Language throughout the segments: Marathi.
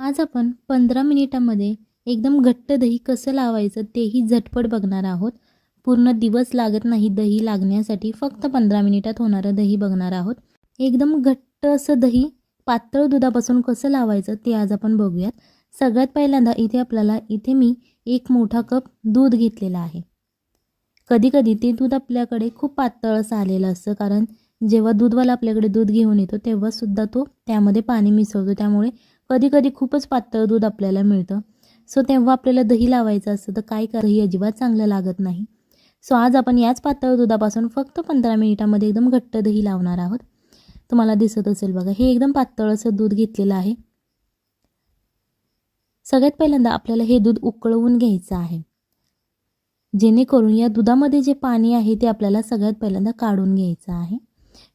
आज आपण पंधरा मिनिटामध्ये एकदम घट्ट दही कसं लावायचं तेही झटपट बघणार आहोत. पूर्ण दिवस लागत नाही दही लागण्यासाठी फक्त पंधरा मिनिटात होणारं दही बघणार आहोत. एकदम घट्ट असं दही पातळ दुधापासून कसं लावायचं ते आज आपण बघूयात. सगळ्यात पहिल्यांदा इथे आपल्याला इथे मी एक मोठा कप दूध घेतलेला आहे. कधीकधी ते दूध आपल्याकडे खूप पातळ असं आलेलं असतं कारण जेव्हा दूधवाला आपल्याकडे दूध घेऊन येतो तेव्हासुद्धा तो त्यामध्ये पाणी मिसळतो. त्यामुळे कधी कधी खूपच पातळ दूध आपल्याला मिळतं. सो तेव्हा आपल्याला दही लावायचं असतं तर काय करा ही अजिबात चांगलं लागत नाही. सो आज आपण याच पातळ दुधापासून फक्त पंधरा मिनिटामध्ये एकदम घट्ट दही लावणार आहोत. तुम्हाला दिसत असेल बघा हे एकदम पातळ असं दूध घेतलेलं आहे. सगळ्यात पहिल्यांदा आपल्याला हे दूध उकळवून घ्यायचं आहे. जेणेकरून या दुधामध्ये जे पाणी आहे ते आपल्याला सगळ्यात पहिल्यांदा काढून घ्यायचं आहे.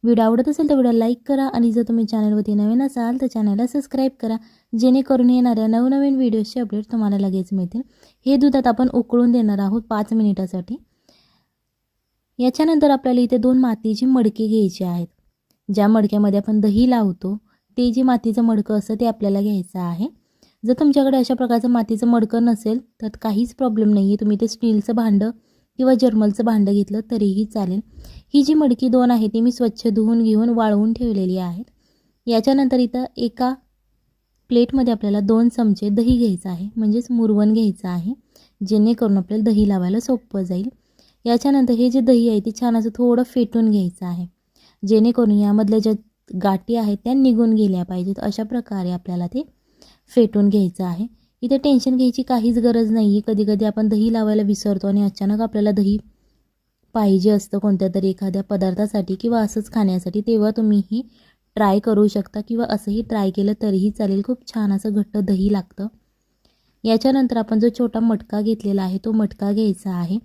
व्हिडिओ आवडत असेल तर व्हिडिओ लाईक करा आणि जर तुम्ही चॅनलवरती नवीन असाल तर चॅनलला सबस्क्राईब करा जेणेकरून येणाऱ्या नवनवीन व्हिडिओजचे अपडेट तुम्हाला लगेच मिळतील. हे दुधात आपण उकळून देणार आहोत पाच मिनिटासाठी. याच्यानंतर आपल्याला इथे दोन मातीची मडके घ्यायची आहेत. ज्या मडक्यामध्ये आपण दही लावतो ते जे मातीचं मडकं असतं ते आपल्याला घ्यायचं आहे. जर तुमच्याकडे अशा प्रकारचं मातीचं मडकं नसेल तर काहीच प्रॉब्लेम नाही आहे तुम्ही ते स्टीलचं भांडं किंवा जर्मलचं भांडं घेतलं तरीही चालेल. ही जी मडकी दोन आहे ती मी स्वच्छ धुवून घेऊन वाळवून ठेवलेली आहेत. याच्यानंतर इथं एका प्लेटमध्ये आपल्याला दोन चमचे दही घ्यायचं आहे म्हणजेच मुरवण घ्यायचं आहे जेणेकरून आपल्याला दही लावायला सोपं जाईल. याच्यानंतर हे जे दही आहे ते छान असं थोडं फेटून घ्यायचं आहे जेणेकरून यामधल्या ज्या गाठी आहेत त्या निघून गेल्या पाहिजेत. अशा प्रकारे आपल्याला ते फेटून घ्यायचं आहे. इथे टेन्शन घ्यायची काहीच गरज नाही आहे कधी कधी आपण दही लावायला विसरतो आणि अचानक आपल्याला दही पाहिजे असतं कोणत्या तरी एखाद्या पदार्थासाठी किंवा असंच खाण्यासाठी तेव्हा तुम्हीही ट्राय करू शकता किंवा असंही ट्राय केलं तरीही चालेल. खूप छान असं घट्ट दही लागतं. याच्यानंतर आपण जो छोटा मटका घेतलेला आहे तो मटका घ्यायचा आहे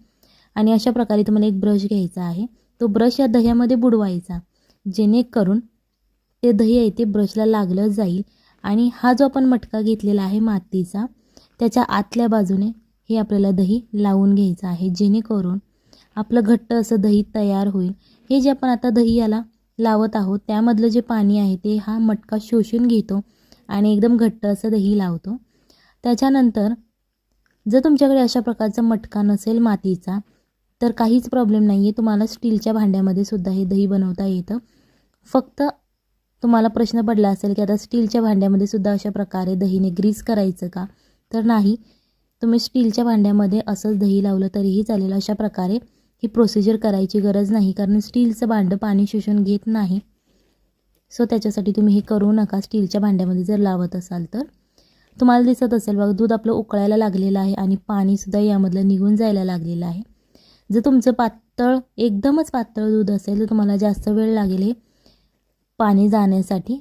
आणि अशा प्रकारे तुम्हाला एक ब्रश घ्यायचा आहे. तो ब्रश या दह्यामध्ये बुडवायचा. जेणेकरून ते दही आहे ते ब्रशला लागलं जाईल. आणि हा जो आपण मटका घेतलेला आहे मातीचा त्याच्या आतल्या बाजूने हे आपल्याला दही लावून घ्यायचं आहे जेणेकरून आपलं घट्ट असं दही तयार होईल. हे जे आपण आता दही याला लावत आहोत त्यामधलं जे पाणी आहे ते हा मटका शोषून घेतो आणि एकदम घट्ट असं दही लावतो. त्याच्यानंतर जर तुमच्याकडे अशा प्रकारचा मटका नसेल मातीचा तर काहीच प्रॉब्लेम नाही आहे तुम्हाला स्टीलच्या भांड्यामध्ये सुद्धा हे दही बनवता येतं. फक्त तुम्हाला प्रश्न पडला असेल की आता स्टीलच्या भांड्यामध्ये सुद्धा अशा प्रकारे दहीने ग्रीस करायचं का? तर नाही. तुम्ही स्टीलच्या भांड्यामध्ये असंच दही लावलं तरीही चालेल. अशा प्रकारे ही प्रोसिजर करायची गरज नाही कारण स्टीलचं भांडं पाणी शोषून घेत नाही. सो त्याच्यासाठी तुम्ही हे करू नका. स्टीलच्या भांड्यामध्ये जर लावत असाल तर. तुम्हाला दिसत असेल बघा दूध आपलं उकळायला लागलेलं आहे आणि पाणीसुद्धा यामधलं निघून जायला लागलेलं आहे. जर तुमचं पातळ एकदमच पातळ दूध असेल तर तुम्हाला जास्त वेळ लागेल हे. पाणी जाण्यासाठी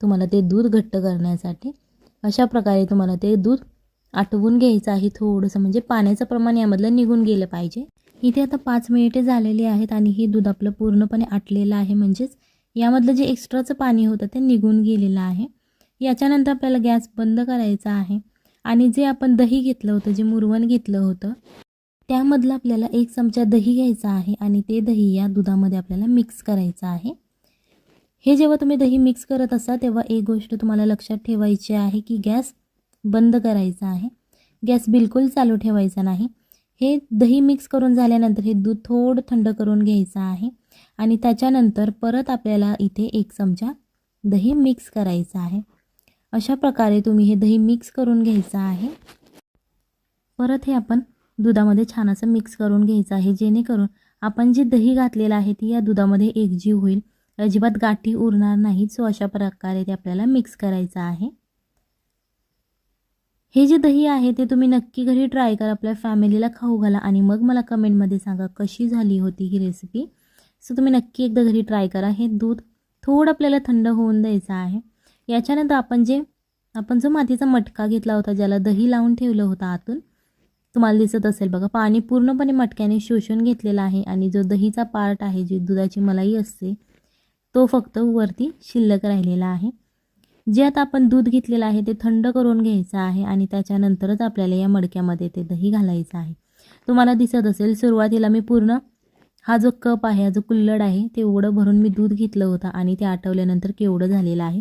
तुम्हाला ते दूध घट्ट करण्यासाठी अशा प्रकारे तुम्हाला ते दूध आटवून घ्यायचं आहे थोडंसं. म्हणजे पाण्याचं प्रमाण यामधलं निघून गेलं पाहिजे. इथे आता पाच मिनिटे झालेली आहेत आणि हे दूध आपलं पूर्णपणे आटलेलं आहे. म्हणजेच यामधलं जे एक्स्ट्राचं पाणी होतं ते निघून गेलेलं आहे. याच्यानंतर आपल्याला गॅस बंद करायचा आहे. आणि जे आपण दही घेतलं होतं जे मुरवण घेतलं होतं त्यामधलं आपल्याला एक चमचा दही घ्यायचा आहे. आणि ते दही या दुधामध्ये आपल्याला मिक्स करायचं आहे. हे जेव्हा तुम्ही दही मिक्स करत असा तेव्हा एक गोष्ट तुम्हाला लक्षात ठेवायची आहे की गॅस बंद करायचा आहे. गॅस बिलकुल चालू ठेवायचा नाही. हे दही मिक्स करून झाल्यानंतर हे दूध थोडं थंड करून घ्यायचं आहे आणि त्याच्यानंतर परत आपल्याला इथे एक चमचा दही मिक्स करायचं आहे. अशा प्रकारे तुम्ही हे दही मिक्स करून घ्यायचं आहे. परत हे आपण दुधामध्ये छान असं मिक्स करून घ्यायचं आहे जेणेकरून आपण जे दही घातलेलं आहे ती या दुधामध्ये एकजीव होईल. अजिबात गाठी उरणार नाही. सो अशा प्रकारे ते आपल्याला मिक्स करायचं आहे. हे जे दही आहे ते तुम्ही नक्की घरी ट्राय करा. आपल्या फॅमिलीला खाऊ घाला आणि मग मला कमेंटमध्ये सांगा कशी झाली होती ही रेसिपी सो तुम्ही नक्की एकदा घरी ट्राय करा. हे दूध थोडं आपल्याला थंड होऊन द्यायचं आहे. याच्यानंतर आपण जे आपण जो मातीचा मटका घेतला होता ज्याला दही लावून ठेवलं होतं आतून तुम्हाला दिसत असेल बघा पाणी पूर्णपणे मटक्याने शोषून घेतलेलं आहे. आणि जो दहीचा पार्ट आहे जी दुधाची मलाई असते तो फक्त वरती शिल्लक राहिलेला आहे. जे आता आपण दूध घेतलेलं आहे ते थंड करून घ्यायचं आहे आणि त्याच्यानंतरच आपल्याला या मडक्यामध्ये ते दही घालायचं आहे. तुम्हाला दिसत असेल सुरुवातीला मी पूर्ण हा जो कप आहे हा जो कुल्लड आहे ते एवढं भरून मी दूध घेतलं होतं आणि ते आटवल्यानंतर केवढं झालेलं आहे.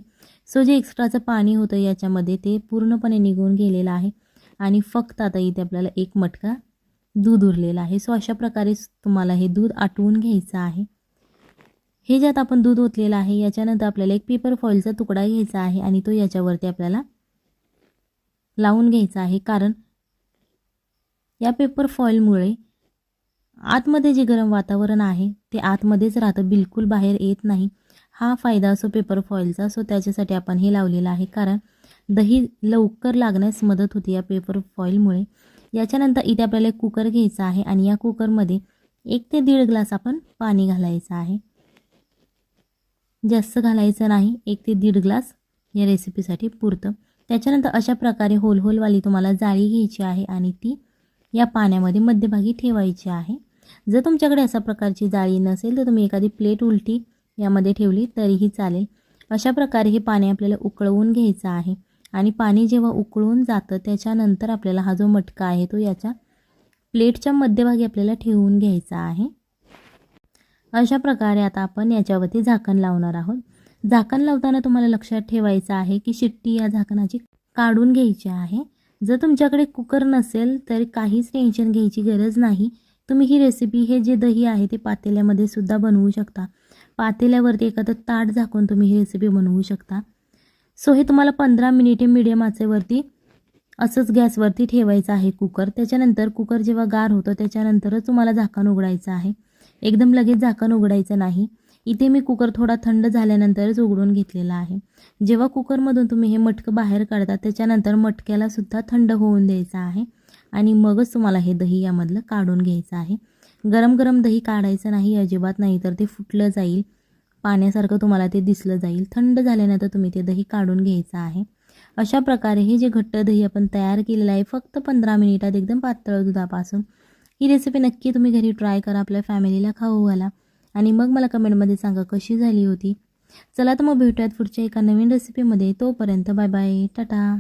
सो जे एक्स्ट्राचं पाणी होतं याच्यामध्ये ते पूर्णपणे निघून गेलेलं आहे आणि फक्त आता इथे आपल्याला एक मटका दूध उरलेलं आहे. सो अशा प्रकारे तुम्हाला हे दूध आटवून घ्यायचं आहे. हे ज्यात आपण दूध ओतलेलं आहे याच्यानंतर आपल्याला एक पेपर फॉईलचा तुकडा घ्यायचा आहे आणि तो याच्यावरती आपल्याला लावून घ्यायचा आहे. कारण या पेपर फॉईलमुळे आतमध्ये जे गरम वातावरण आहे ते आतमध्येच राहतं बिलकुल बाहेर येत नाही. हा फायदा असो पेपर फॉईलचा सो त्याच्यासाठी आपण हे लावलेलं आहे. कारण दही लवकर लागण्यास मदत होते या पेपर फॉईलमुळे याच्यानंतर इथे आपल्याला एक कुकर घ्यायचा आहे आणि या कुकरमध्ये एक ते दीड ग्लास आपण पाणी घालायचं आहे. जास्त घालायचं नाही. एक ते दीड ग्लास या रेसिपीसाठी पुरतं. त्याच्यानंतर अशा प्रकारे होल होलवाली तुम्हाला जाळी घ्यायची आहे आणि ती या पाण्यामध्ये मध्यभागी ठेवायची आहे. जर तुमच्याकडे अशा प्रकारची जाळी नसेल तर तुम्ही एखादी प्लेट उलटी यामध्ये ठेवली तरीही चालेल. अशा प्रकारे हे पाणी आपल्याला उकळवून घ्यायचं आहे आणि पाणी जेव्हा उकळून जातं त्याच्यानंतर आपल्याला हा जो मटका आहे तो याच्या प्लेटच्या मध्यभागी आपल्याला ठेवून घ्यायचा आहे. अशा प्रकारे आता आपण याच्यावरती झाकण लावणार आहोत. झाकण लावताना तुम्हाला लक्षात ठेवायचं आहे की शिट्टी या झाकणाची काढून घ्यायची आहे. जर तुमच्याकडे कुकर नसेल तर काहीच टेन्शन घ्यायची गरज नाही. तुम्ही ही रेसिपी हे जे दही आहे ते पातेल्यामध्ये सुद्धा बनवू शकता. पातेल्यावरती एखादं ताट झाकून तुम्ही ही रेसिपी बनवू शकता. सो हे तुम्हाला पंधरा मिनिटे मिडियम आचेवरती असंच गॅसवरती ठेवायचं आहे कुकर. त्याच्यानंतर कुकर जेव्हा गार होतं त्याच्यानंतरच तुम्हाला झाकण उघडायचं आहे. एकदम लगेच झाकण उघडायचं नाही. इथे मी कुकर थोडा थंड झाल्यानंतरच उघडून घेतलेला आहे. जेव्हा कुकरमधून तुम्ही हे मटकं बाहेर काढता त्याच्यानंतर मटक्याला सुद्धा थंड होऊन द्यायचं आहे आणि मगच तुम्हाला हे दही यामधलं काढून घ्यायचं आहे. गरम गरम दही काढायचं नाही अजिबात नाही तर ते फुटलं जाईल. पाण्यासारखं तुम्हाला ते दिसलं जाईल. थंड झाल्यानंतर तुम्ही ते दही काढून घ्यायचं आहे. अशा प्रकारे हे जे घट्ट दही आपण तयार केलेलं आहे फक्त पंधरा मिनिटात एकदम पातळ दुधापासून ही रेसिपी नक्की तुम्ही घरी ट्राय करा आपल्या फॅमिलीला खाऊ घाला. आणि मग मला कमेंटमध्ये सांगा कशी झाली होती. चला तर मग भेटूयात पुढच्या एका नवीन रेसिपीमध्ये तोपर्यंत बाय बाय टाटा.